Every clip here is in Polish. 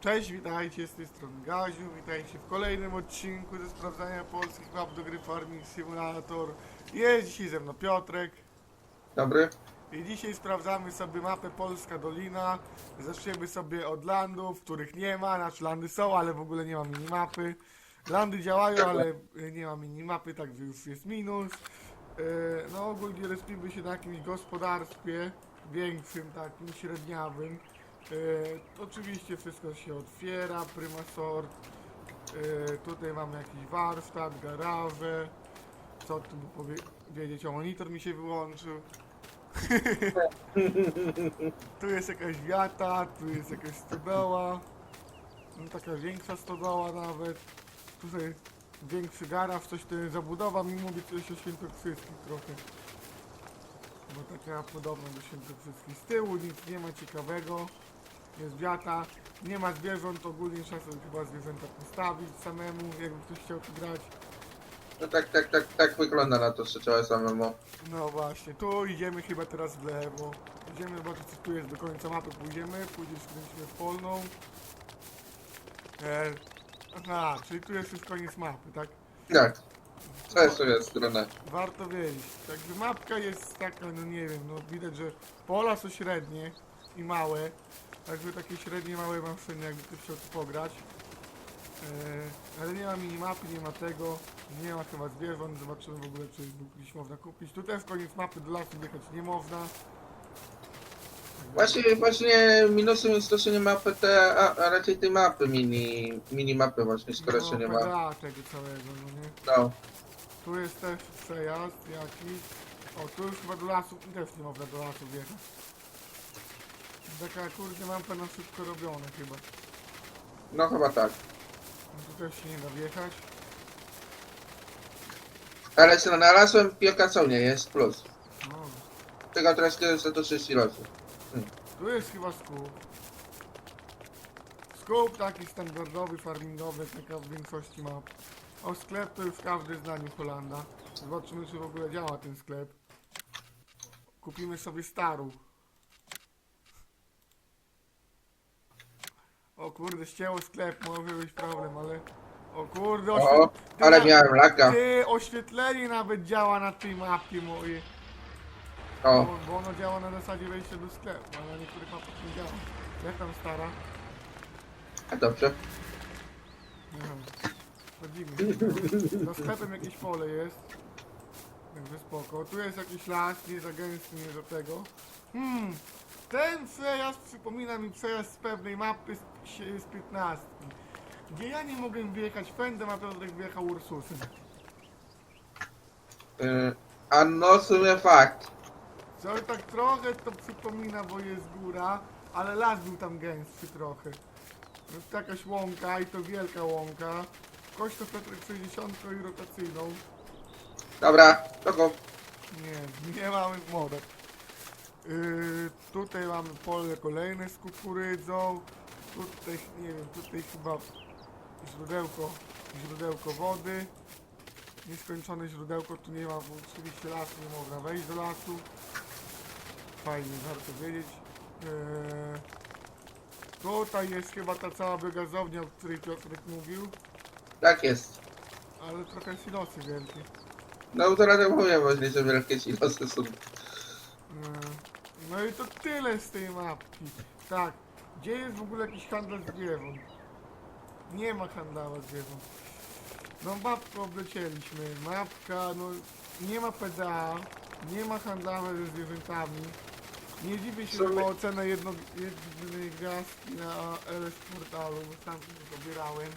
Cześć, witajcie z tej strony Gaziu, witajcie w kolejnym odcinku ze sprawdzania polskich map do gry Farming Simulator. Jest dzisiaj ze mną Piotrek Dobry. i dzisiaj sprawdzamy sobie mapę Polska Dolina. Zaczniemy sobie od landów, których nie ma, znaczy landy są, ale w ogóle nie ma minimapy. Landy działają, ale y, nie ma minimapy, także już jest minus. Y, No ogólnie respimy się na jakimś gospodarstwie, większym, takim średniawym. Y, Oczywiście wszystko się otwiera, Primasort. Y, Tutaj mamy jakiś warsztat, garaże. Co tu by powiedzieć? O, monitor mi się wyłączył. tu jest jakaś wiata, tu jest jakaś stodoła. No, taka większa stodoła nawet. Tutaj większy garaż, coś tu jest zabudowa, mi mówi coś o świętokrzyskich trochę. Bo taka podobna do świętokrzyskich. Z tyłu nic nie ma ciekawego. Jest wiata. Nie ma zwierząt, ogólnie trzeba sobie chyba zwierzęta postawić samemu, jakby ktoś chciał tu grać. No tak, tak, tak, tak wygląda na to, że trzeba samemu. No właśnie, tu idziemy chyba teraz w lewo. Idziemy zobaczyć co tu jest do końca mapy, pójdziemy, później skręcimy w polną. E, aha, czyli tu jest już koniec mapy, tak? Tak. Co jest strona? Warto wiedzieć. Także mapka jest taka, no nie wiem, no widać, że pola są średnie i małe. Także takie średnie, małe maszyny, jakby ktoś chciał tu pograć. E, ale nie ma minimapy, nie ma tego, nie ma chyba zwierząt, zobaczymy w ogóle czy gdzieś można kupić. Tu też koniec mapy, do lasu jechać nie można. Właśnie, właśnie minusem jest to, że nie ma te, a, a raczej tej mapy mini, mini mapy właśnie, skoro się nie ma. PDA tego całego, no nie? No. Tu jest też przejazd jakiś. O, tu już chyba do lasu, też nie można do lasu wjechać. Taka kurde mapka na szybko robione chyba. No chyba tak. No tu też się nie da wjechać. Ale co znalazłem, piłka co nie jest, plus. No. Tylko jest za to 6 losów. Tu jest chyba skup. Skup taki standardowy, farmingowy, taka w większości map. O sklep to już każdy zna New Holanda. Zobaczymy czy w ogóle działa ten sklep. Kupimy sobie starą. O kurde, ścięło sklep, może być problem, ale... O kurde, O, oświe... ty ale miałem laga. Ty, oświetlenie nawet działa na tej mapie mojej. O, Bo, bo ono działa na zasadzie wejścia do sklepu, ale na niektórych mapach nie działa. Jak tam stara? a dobrze. Nie wiem. Chodzimy. Za sklepem jakieś pole jest. Także spoko. Tu jest jakiś las, nie za gęsty, nie do tego. Hmm. Ten przejazd przypomina mi przejazd z pewnej mapy z, z 15. Gdzie ja nie mogłem wyjechać fendem, a Piotrek wyjechał Ursusem. Y, a no w sumie fakt. Coś tak trochę to przypomina, bo jest góra, ale las był tam gęstszy trochę. No to jakaś łąka i to wielka łąka. Kość to Piotrek 60 i rotacyjną. Dobra, to go. Nie, nie mamy modek. Yy, tutaj mamy pole kolejne z kukurydzą. Tutaj, nie wiem, tutaj chyba źródełko, źródełko wody. Nieskończone źródełko, tu nie ma, bo oczywiście lasu, nie można wejść do lasu. Fajnie, warto wiedzieć. Yy, tutaj jest chyba ta cała biogazownia, o której Piotrek mówił, Tak jest. ale trochę silosy wielkie. No to radę mówię właśnie, że wielkie silosy są. No. No i to tyle z tej mapki. Tak, gdzie jest w ogóle jakiś handel zwierząt? Nie ma handlarza zwierząt. No mapkę oblecieliśmy. Mapka, no nie ma PDA, nie ma handlarza ze zwierzętami. Nie dziwię się, że ma ocenę jedno, jednej gwiazdki na LS portalu, bo sam to pobierałem.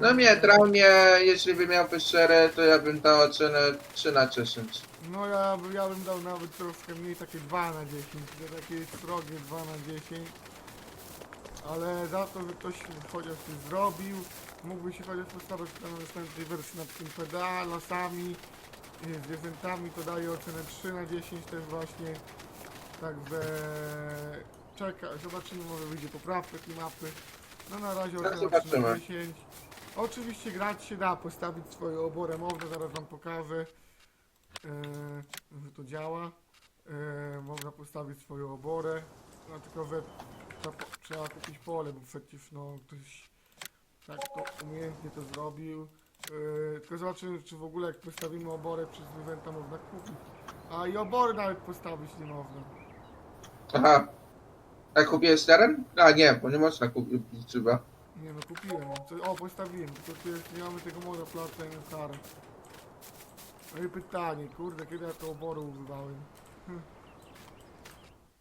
No mnie, traumie, jeśli by miał szczery, to ja bym dał ocenę 3 na 10. No ja, ja bym dał nawet troszkę mniej, takie 2 na 10, to takie srogie 2 na 10. Ale za to, że ktoś chociaż coś zrobił, mógłby się chociaż postawić na następnej wersji nad tym PDA, lasami, y, zwierzętami, to daje ocenę 3 na 10 też właśnie. Także czeka, zobaczymy, może wyjdzie poprawka tej mapy. No na razie Tak, ocena 3 na zobaczymy. 10. Oczywiście grać się da, postawić swoją oborę można, zaraz wam pokażę, e, że to działa. E, można postawić swoją oborę, no tylko że trzeba, po- trzeba kupić pole, bo przecież no ktoś tak to umiejętnie to zrobił. Yy, tylko zobaczymy, czy w ogóle jak postawimy oborę przez zwierzęta można kupić. A i obory nawet postawić nie można. Aha. A kupiłeś teren? A nie, bo nie można kupić chyba. Nie no, kupiłem. O, postawiłem, tylko tu jest, nie mamy tego i na karę. No i pytanie, kurde, kiedy ja to obory używałem? Hm.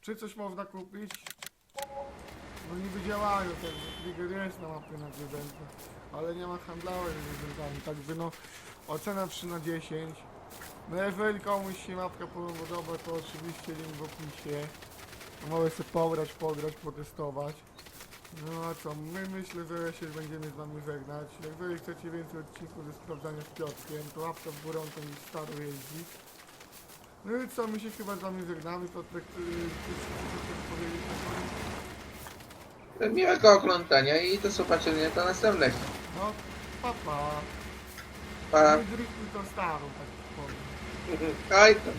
Czy coś można kupić? No niby działają, tak, trigger jest na mapie na zwierzęta, ale nie ma handlarzy z zwierzętami, także no, ocena 3 na 10. No jeżeli komuś się mapka podoba, to oczywiście link w opisie. Mogę sobie pobrać, pograć, potestować. No a co, my myślę, że się będziemy z wami żegnać. Jeżeli chcecie więcej odcinków ze sprawdzania z Piotrkiem, to łapka w górę, już staro jeździ. No i co, my się chyba z wami żegnamy, chcesz coś powiedzieć na koniec? Miłego oglądania i do zobaczenia do następnego. No, papa. Pa. Mój driftuj to starą, tak powiem. Aj tam.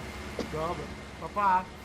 Dobra, papa. Pa.